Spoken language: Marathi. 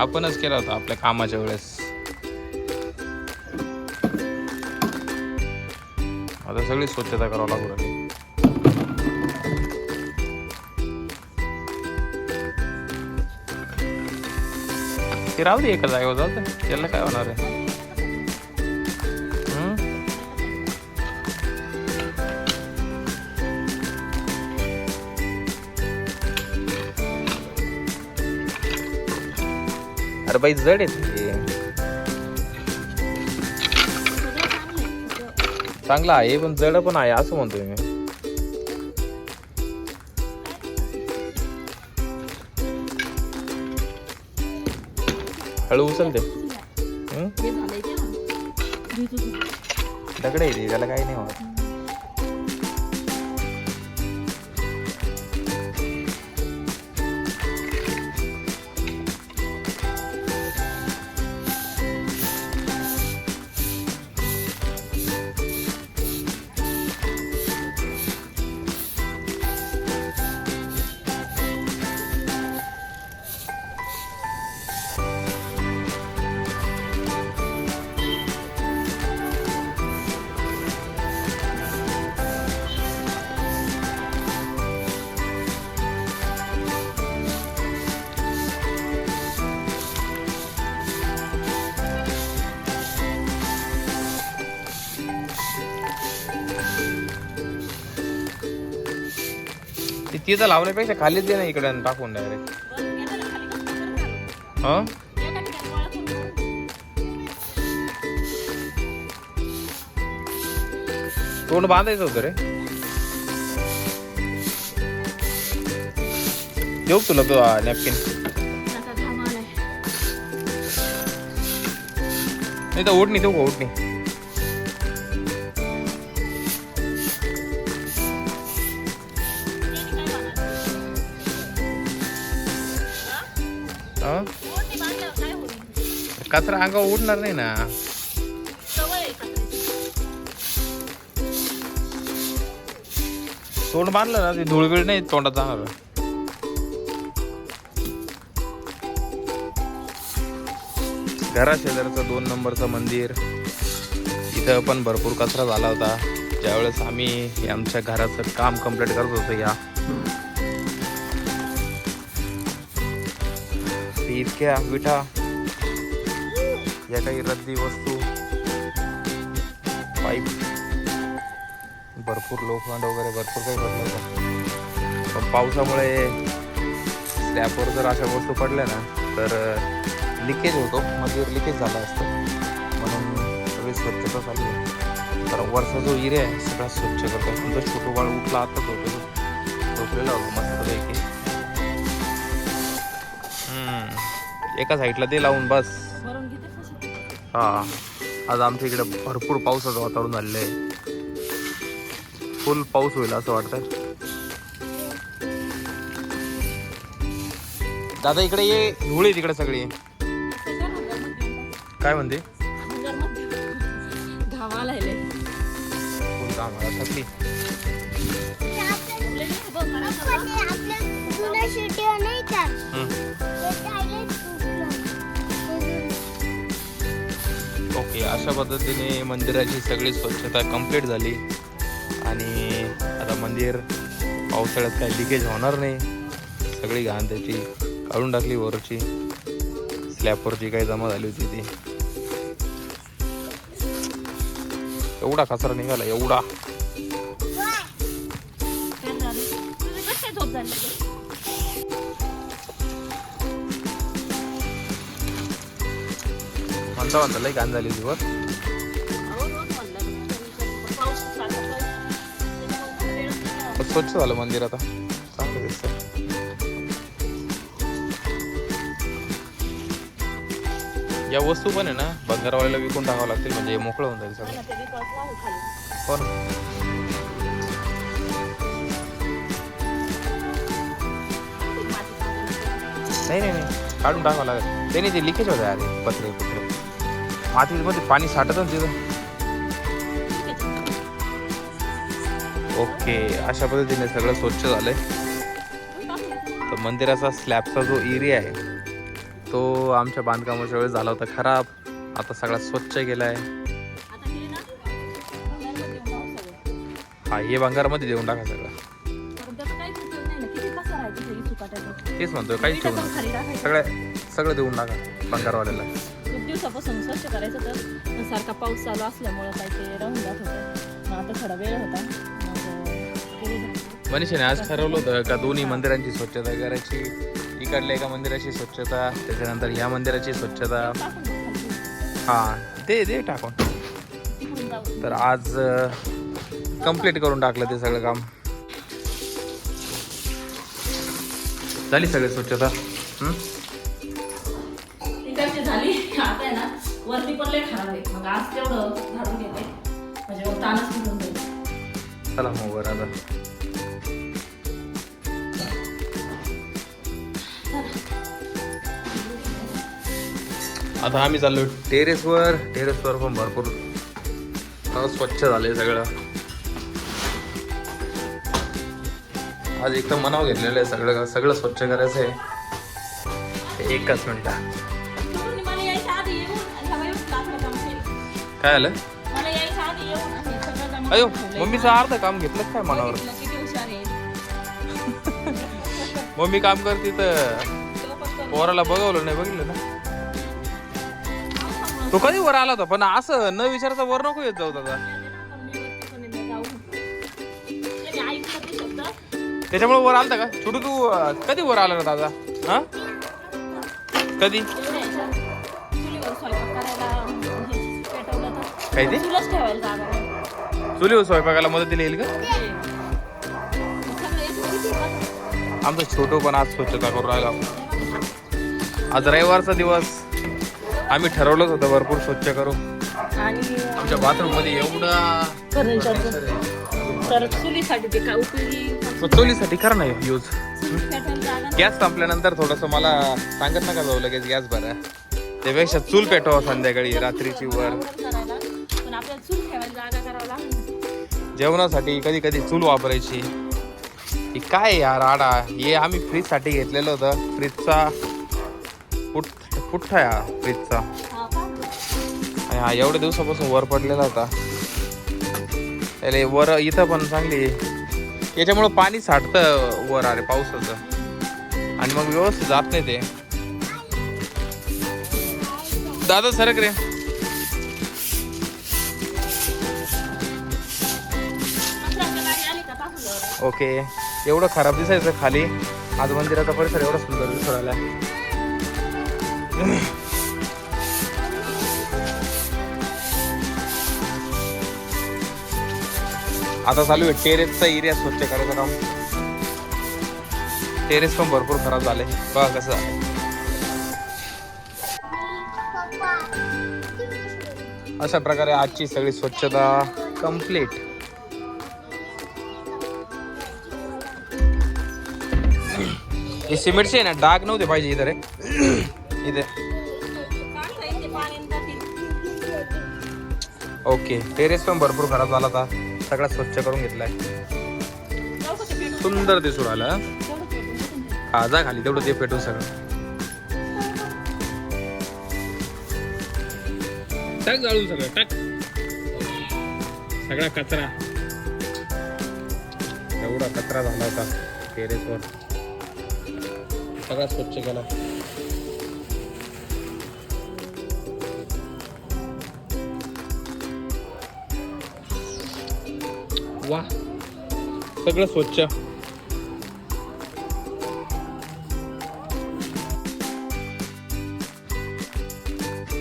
आपणच केला होता आपल्या कामाच्या वेळेस. आता सगळी स्वच्छता करावं लागू राहिली. ते राहू दे एका जागेवर जाऊ दे. त्याला काय होणार आहे? बाई जड आहे ते चांगला आहे पण जड पण आहे असं म्हणतोय मी. हळू उचल ते. हम्म? दगड आहे त्याला काही नाही होत. तिथं लावण्यापेक्षा खालीच दे ना इकडे आणि टाकून डायरेक्ट हा? तोंड बांधायचं होतं रे. देऊ तुला तो नॅपकिन नाही तर ओढणी देऊ का ओढणी? हा? कचरा अंगावर उडणार नाही ना. तोंड बांधलं ना ते धुळबिळ नाही तोंडात जाणार. घरा शेजारचं दोन नंबरचं मंदिर. इथं पण भरपूर कचरा झाला होता. ज्यावेळेस आम्ही आमच्या घराचं काम कंप्लीट करत होतो या. इतक्या विटा या काही रद्दी वस्तू पाईप भरपूर लोखंड वगैरे भरपूर काही पडलं होतं. पण पावसामुळे स्लॅपवर जर अशा वस्तू पडल्या ना तर लिकेज होतो. मंदिर लिकेज झाला असतं. म्हणून सगळी स्वच्छता चालू आहे. तर वरचा जो एरिया आहे सगळा स्वच्छ करतो. तुमचा छोटो बाळ उठला आता होतो झोपलेला होतो मस्तपैकी. एका साईडला ते लावून बस हा आज आमच्या इकडे भरपूर पावसाचं वातावरण झालेलं आहे फुल पाऊस होईल असं वाटतं दादा इकडे ये धूळ आहे तिकडे सगळी काय म्हणते धावाला अशा पद्धतीने मंदिराची सगळी स्वच्छता कंप्लीट झाली. आणि आता मंदिर पावसाळ्यात काही लिकेज होणार नाही. सगळी घाण त्याची काढून टाकली वरची. स्लॅपवरची काही जमा झाली होती ती. एवढा कचरा निघाला एवढा. म्हणता म्हणता लई घाण झाली पण स्वच्छ झालं मंदिर आता. चांगलं दिसतं या वस्तू पण आहे ना बंगारवाल्याला विकून टाकावं लागतील म्हणजे मोकळं होऊन जाईल सगळं. हो ना. नाही नाही नाही. काढून टाकावं लागेल. ते नाही ते लिकेज होतं अरे पत्रे पत्रे. मातीमध्ये पाणी साठत ना तिथं. ओके अशा पद्धतीने सगळं स्वच्छ झालंय. तर मंदिराचा स्लॅबचा जो एरिया आहे तो आमच्या बांधकामाच्या वेळेस झाला होता खराब. आता सगळा स्वच्छ केलाय. आता हा हे भंगारामध्ये देऊन टाका सगळं. तेच म्हणतोय काहीच ठेवू नका. सगळं सगळं देऊन टाका भंगारवाल्याला. खूप दिवसापासून स्वच्छ करायचं तर सारखा पाऊस चालू असल्यामुळं काही ते राहून जात होतं. मग आता थोडा वेळ होता. मग केली झाली. मनीषाने आज ठरवलं होतं का दोन्ही मंदिरांची स्वच्छता करायची? इकडल्या एका मंदिराची स्वच्छता त्याच्यानंतर ह्या मंदिराची स्वच्छता. टाकून दे खाली. हा दे दे टाकून. तिकडून जाऊ. तर आज कंप्लीट करून टाकलं ते सगळं काम. झाली सगळी स्वच्छता? हं? लय खराब आहे मग आज तेवढं झाडून घेते म्हणजे मग ताणच निघून जाईल चला मग वर आता आता आम्ही चाललो टेरेसवर टेरेसवर पण भरपूर स्वच्छ झाले सगळं. आज एकदम मनाव घेतलेलं आहे सगळं सगळं स्वच्छ करायचं आहे एकच मिनिटा. काय आलं? मला यायच्या आधी येऊन आणि हे सगळं जमा अयो करून ठेवलंय. मम्मीचं अर्ध काम घेतलं काय मनावर? बघितलं किती हुशार आहे मम्मी काम करते तर तो फक्त पोराला बघवलं नाही बघितलं ना? तो कधी वर आला होता? पण असं न विचारता वर नको येत जाऊ दादा. त्याच्यामुळे वर आलता का? छोटू तू अं, कधी वर आला ना दादा? हा? कधी? काय ते? चुलीवर स्वयंपाकाला मदतीला येईल का? आमचं छोटू पण आज स्वच्छता करून राहिला आज रविवारचा दिवस. आम्ही ठरवलंच होतं भरपूर स्वच्छ करू. आणि आमच्या बाथरूममध्ये एवढा फर्निचरचं तर चुलीसाठी ते काय उपयोगी? मग चोलीसाठी करा ना यूज चूल पेटवायला जागा नाही. गॅस संपल्यानंतर थोडस मला सांगत नका जाऊ लगेच गॅस भरा. त्यापेक्षा चूल पेटवा संध्याकाळी रात्रीची वर. ठेवायला जागा करावं लागेल. जेवणासाठी कधी कधी चूल वापरायची. ही काय यार आडा? हे आम्ही फ्रीजसाठी घेतलेलं होतं. फ्रीजचा आहे हा फ्रीजचा. हा हा एवढ्या दिवसापासून वर पडलेला होता. त्याला वर इथं पण चांगली याच्यामुळं पाणी साठतं वर अरे पावसाचं. आणि मग व्यवस्थित जात नाही ते. दादा सरक रे. ओके. एवढं खराब दिसायचं खाली. आज मंदिराचा परिसर एवढा सुंदर दिसून राहिला आता चालू आहे. टेरेसचा एरिया स्वच्छ करायचं काम. टेरेस पण भरपूर खराब झाले. बघा कसं झालं अशा प्रकारे आजची सगळी स्वच्छता कंप्लीट हे सिमेंटचे आहे ना डाग नव्हते पाहिजे इथे रे. इथे. ओके टेरेस पण भरपूर खराब झाला होता सगळा स्वच्छ करून घेतलाय. सुंदर दिसून आलं हं? हा जा खाली तेवढं ते पेटून सगळं. टाक जाळून सगळं टाक. सगळा कचरा. एवढा कचरा झाला होता टेरेसवर. सगळा स्वच्छ केला. वा सगळं स्वच्छ.